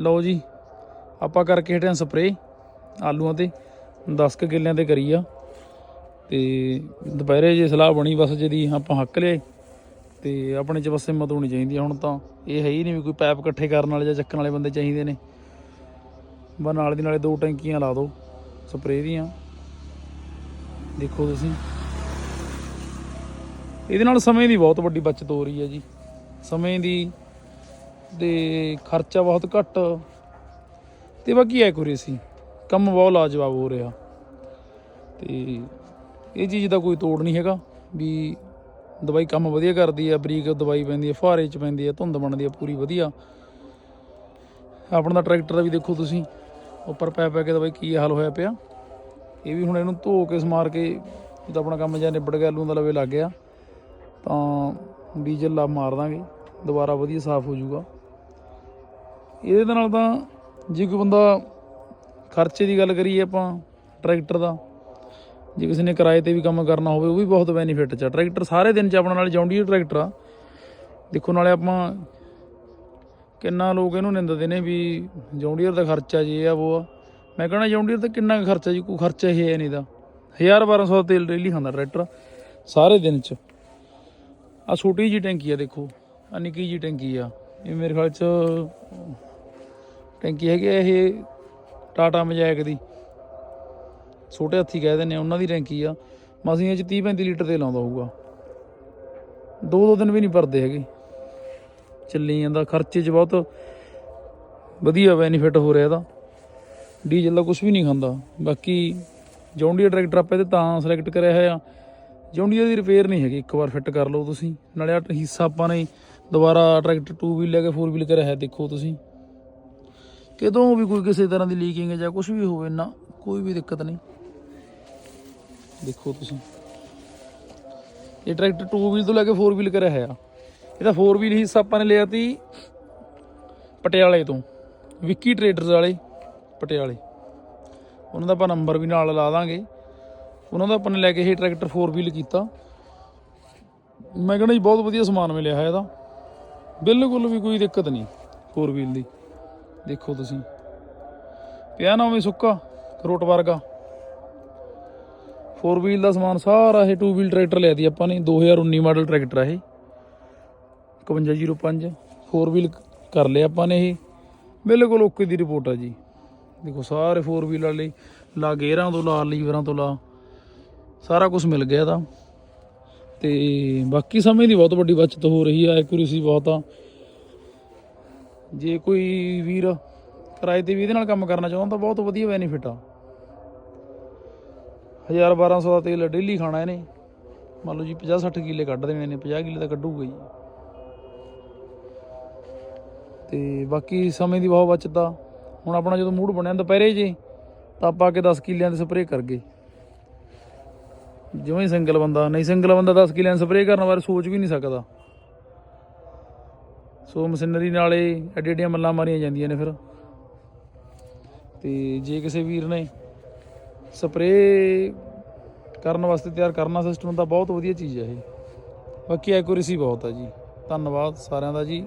ਲਓ ਜੀ, ਆਪਾਂ ਕਰਕੇ ਹਟਿਆ ਸਪਰੇ ਆਲੂਆਂ ਤੇ 10 ਕੁ ਕਿੱਲਿਆਂ ਤੇ ਕਰੀ ਆ। ਤੇ ਦੁਪਹਿਰੇ ਜੇ ਸਲਾਹ ਬਣੀ, ਬਸ ਜਿਹਦੀ ਆਪਾਂ ਹੱਕ ਲਏ ਤੇ ਆਪਣੇ ਚ ਬਸ ਹਿੰਮਤ ਹੋਣੀ ਚਾਹੀਦੀ ਹੁਣ ਤਾਂ ਇਹ ਹੈ ਹੀ ਨਹੀਂ ਵੀ ਕੋਈ ਪੈਪ ਇਕੱਠੇ ਕਰਨ ਵਾਲੇ ਜਾਂ ਚੱਕਣ ਵਾਲੇ ਬੰਦੇ ਚਾਹੀਦੇ ਨੇ। ਬਸ ਨਾਲ ਦੀ ਨਾਲੇ ਦੋ ਟੈਂਕੀਆਂ ਲਾ ਦਿਓ ਸਪਰੇ ਦੀਆਂ। ਦੇਖੋ ਤੁਸੀਂ। ਇਹਦੇ ਨਾਲ ਸਮੇਂ ਦੀ ਬਹੁਤ ਵੱਡੀ ਬਚਤ ਹੋ ਰਹੀ ਹੈ ਜੀ। ਸਮੇਂ ਦੀ ਤੇ ਖਰਚਾ ਬਹੁਤ ਘੱਟ। ਤੇ ਬਾਕੀ ਐਕੂਰੇਸੀ ਕੰਮ ਬਹੁਤ ਲਾਜਵਾਬ ਹੋ ਰਿਹਾ। ਤੇ ਇਹ ਚੀਜ਼ ਦਾ ਕੋਈ ਤੋੜ ਨਹੀਂ ਹੈਗਾ ਵੀ ਦਵਾਈ ਕੰਮ ਵਧੀਆ ਕਰਦੀ ਆ, ਬਰੀਕ ਦਵਾਈ ਪੈਂਦੀ ਆ, ਫੁਹਾਰੇ ਚ ਪੈਂਦੀ ਆ, ਧੁੰਦ ਬਣਦੀ ਆ, ਪੂਰੀ ਵਧੀਆ। ਆਪਣਾ ਦਾ ਟਰੈਕਟਰ ਦਾ ਵੀ ਦੇਖੋ ਤੁਸੀਂ, ਉੱਪਰ ਪੈ ਪੈ ਕੇ ਦਵਾਈ ਕੀ ਹਾਲ ਹੋਇਆ ਪਿਆ। ਇਹ ਵੀ ਹੁਣ ਇਹਨੂੰ ਧੋ ਕੇ ਸਮਾਰ ਕੇ ਜਦੋਂ ਆਪਣਾ ਕੰਮ ਜਾਂ ਨਿਬੜ ਗਿਆ, ਆਲੂਆਂ ਦਾ ਲਵੇ ਲੱਗ ਗਿਆ। ਤਾਂ ਡੀਜ਼ਲ ਲਾ ਮਾਰ ਦਾਂਗੇ, ਦੁਬਾਰਾ ਵਧੀਆ ਸਾਫ਼ ਹੋ ਜਾਊਗਾ। ਇਹਦੇ ਨਾਲ ਤਾਂ ਜੇ ਕੋਈ ਬੰਦਾ ਖਰਚੇ ਦੀ ਗੱਲ ਕਰੀਏ ਆਪਾਂ, ਟਰੈਕਟਰ ਦਾ, ਜੇ ਕਿਸੇ ਨੇ ਕਿਰਾਏ ਤੇ ਵੀ ਕੰਮ ਕਰਨਾ ਹੋਵੇ, ਉਹ ਵੀ ਬਹੁਤ ਬੈਨੀਫਿਟ ਚ ਆ। ਟਰੈਕਟਰ ਸਾਰੇ ਦਿਨ ਚ ਆਪਣਾ ਨਾਲ ਜੌਂਡੀਅਰ ਟਰੈਕਟਰ ਆ। ਦੇਖੋ, ਨਾਲੇ ਆਪਾਂ ਕਿੰਨਾ ਲੋਕ ਇਹਨੂੰ ਨਿੰਦਦੇ ਨੇ ਵੀ ਜੌਂਡੀਅਰ ਦਾ ਖਰਚਾ ਜੀ ਆ ਉਹ ਆ। ਮੈਂ ਕਹਿੰਦਾ ਜੌਂਡੀਅਰ ਦਾ ਕਿੰਨਾ ਕੁ ਖਰਚਾ ਜੀ, ਕੋਈ ਖਰਚਾ ਹੀ ਹੈ ਨਹੀਂ ਦਾ 1000 1200 ਦਾ ਤੇਲ ਡੇਲੀ ਖਾਂਦਾ ਟਰੈਕਟਰ ਸਾਰੇ ਦਿਨ ਚ। ਆ ਛੋਟੀ ਜੀ ਟੈਂਕੀ ਆ, ਦੇਖੋ ਆ ਨਿੱਕੀ ਜੀ ਟੈਂਕੀ ਆ। ਇਹ ਮੇਰੇ ਖਿਆਲ ਚ ਟੈਂਕੀ ਹੈਗੀ ਆ ਇਹ ਟਾਟਾ ਮਜੈਕ ਦੀ। ਛੋਟੇ ਹੱਥੀ ਕਹਿ ਦਿੰਦੇ ਆ, ਉਹਨਾਂ ਦੀ ਟੈਂਕੀ ਆ। ਮਸੀਂ ਚ 30 35 ਲੀਟਰ ਤੇਲ ਆਉਂਦਾ ਹੋਊਗਾ। ਦੋ ਦੋ ਦਿਨ ਵੀ ਨਹੀਂ ਭਰਦੇ ਹੈਗੇ। ਚੱਲੀ ਜਾਂਦਾ, ਖਰਚੇ 'ਚ ਬਹੁਤ ਵਧੀਆ ਬੈਨੀਫਿਟ ਹੋ ਰਿਹਾ ਇਹਦਾ। ਡੀਜ਼ਲ ਦਾ ਕੁਝ ਵੀ ਨਹੀਂ ਖਾਂਦਾ। ਬਾਕੀ ਜੌਂਡੀਆ ਟਰੈਕਟਰ ਆਪਾਂ ਇਹਦੇ ਤਾਂ ਸਿਲੈਕਟ ਕਰਿਆ ਹੋਇਆ। ਜੌਂਡੀਆ ਦੀ ਰਿਪੇਅਰ ਨਹੀਂ ਹੈਗੀ। ਇੱਕ ਵਾਰ ਫਿੱਟ ਕਰ ਲਓ ਤੁਸੀਂ। ਨਾਲੇ ਆ ਹਿੱਸਾ ਆਪਾਂ ਨੇ ਦੁਬਾਰਾ ਟਰੈਕਟਰ 2 ਵੀਲ ਲੈ ਕੇ 4 ਵੀਲ ਕਰਿਆ ਹੈ ਦੇਖੋ ਤੁਸੀਂ। ਕਿਦੋਂ ਵੀ ਕੋਈ ਕਿਸੇ ਤਰ੍ਹਾਂ ਦੀ ਲੀਕਿੰਗ ਜਾਂ ਕੁਝ ਵੀ ਹੋਵੇ ਨਾ, ਕੋਈ ਵੀ ਦਿੱਕਤ ਨਹੀਂ। ਦੇਖੋ ਤੁਸੀਂ। ਇਹ ਟਰੈਕਟਰ 2 ਵੀਲ ਤੋਂ ਲੈ ਕੇ 4 ਵੀਲ ਕਰਿਆ ਹੋਇਆ। ਇਹਦਾ 4 ਵੀਲ ਹਿੱਸਾ ਆਪਾਂ ਨੇ ਲਿਆ ਤੀ ਪਟਿਆਲੇ ਤੋਂ। ਵਿੱਕੀ ਟਰੇਡਰਸ ਵਾਲੇ, ਪਟਿਆਲੇ। ਉਹਨਾਂ ਦਾ ਆਪਾਂ ਨੰਬਰ ਵੀ ਨਾਲ ਲਾ ਦਾਂਗੇ। ਉਹਨਾਂ ਦਾ ਆਪਾਂ ਨੇ ਲੈ ਕੇ ਇਹ ਟਰੈਕਟਰ 4 ਵੀਲ ਕੀਤਾ। ਮੈਂ ਕਹਿੰਦਾ ਜੀ, ਬਹੁਤ ਵਧੀਆ ਸਮਾਨ ਮਿਲਿਆ ਹੈ ਇਹਦਾ। ਬਿਲਕੁਲ ਵੀ ਕੋਈ ਦਿੱਕਤ ਨਹੀਂ 4 ਵੀਲ ਦੀ। ਦੇਖੋ ਤੁਸੀਂ। ਪਿਆ ਨਾ ਉਵੇਂ ਸੁੱਕਾ ਕਰੋਟ ਵਰਗਾ। 4 ਵੀਲ ਦਾ ਸਮਾਨ ਸਾਰਾ ਇਹ 2 ਵੀਲ ਟਰੈਕਟਰ ਲਿਆ ਦੀ ਆਪਾਂ ਨੇ 2019 ਮਾਡਲ ਟਰੈਕਟਰ ਆ ਇਹ। 5105 4 ਵੀਲ ਕਰ ਲਿਆ ਆਪਾਂ ਨੇ ਇਹ। ਬਿਲਕੁਲ ਓਕੇ ਦੀ ਰਿਪੋਰਟ ਆ ਜੀ। ਦੇਖੋ ਸਾਰੇ 4 ਵੀਲ ਵਾਲੇ, ਲਾ ਗੇਅਰਾਂ ਤੋਂ ਲਾ ਲੀਵਰਾਂ ਤੋਂ ਲਾ। ਸਾਰਾ ਕੁਝ ਮਿਲ ਗਿਆ ਇਹਦਾ। ਤੇ ਬਾਕੀ ਸਮੇਂ ਦੀ ਬਹੁਤ ਵੱਡੀ ਬਚਤ ਹੋ ਰਹੀ ਆ ਐਕੂਰੇਸੀ ਬਹੁਤ ਆ। ਜੇ ਕੋਈ ਵੀਰ ਕਿਰਾਏ ਤੇ ਵੀ ਇਹਦੇ ਨਾਲ ਕੰਮ ਕਰਨਾ ਚਾਹੁੰਦਾ ਤਾਂ ਬਹੁਤ ਵਧੀਆ ਬੈਨੀਫਿਟ ਆ। 1000 1200 ਦਾ ਤੇਲ ਡੇਲੀ ਖਾਣਾ ਇਹਨੇ। ਮੰਨ ਲਓ ਜੀ 50 60 ਕਿੱਲੇ ਕੱਢ ਦੇਣੇ ਨੇ 50 ਕਿੱਲੇ ਤਾਂ ਕੱਢੂਗਾ ਹੀ। ਤੇ ਬਾਕੀ ਸਮੇਂ ਦੀ ਬਹੁਤ ਬਚਤ ਆ। ਹੁਣ ਆਪਣਾ ਜਦੋਂ ਮੂਡ ਬਣਿਆ ਦੁਪਹਿਰੇ ਜੇ, ਤਾਂ ਆਪਾਂ ਆ ਕੇ 10 ਕਿੱਲਿਆਂ ਦੀ ਸਪਰੇਅ ਕਰ ਗਏ ਜਿਵੇਂ ਸਿੰਗਲ ਬੰਦਾ, ਨਹੀਂ ਸਿੰਗਲ ਬੰਦਾ 10 ਕਿੱਲਿਆਂ ਦੀ ਸਪਰੇਅ ਕਰਨ ਬਾਰੇ ਸੋਚ ਵੀ ਨਹੀਂ ਸਕਦਾ। ਸੋ ਮਸ਼ੀਨਰੀ ਨਾਲੇ ਐਡੀ ਐਡੀਆਂ ਮੱਲਾਂ ਮਾਰੀਆਂ ਜਾਂਦੀਆਂ ਨੇ ਫਿਰ। ਤੇ ਜੇ ਕਿਸੇ ਵੀਰ ਨੇ ਸਪਰੇਅ ਕਰਨ ਵਾਸਤੇ ਤਿਆਰ ਕਰਨਾ ਸਿਸਟਮ ਤਾਂ ਬਹੁਤ ਵਧੀਆ ਚੀਜ਼ ਹੈ ਇਹ। ਬਾਕੀ ਐਕੂਰੇਸੀ ਬਹੁਤ ਆ ਜੀ। ਧੰਨਵਾਦ ਸਾਰਿਆਂ ਦਾ ਜੀ।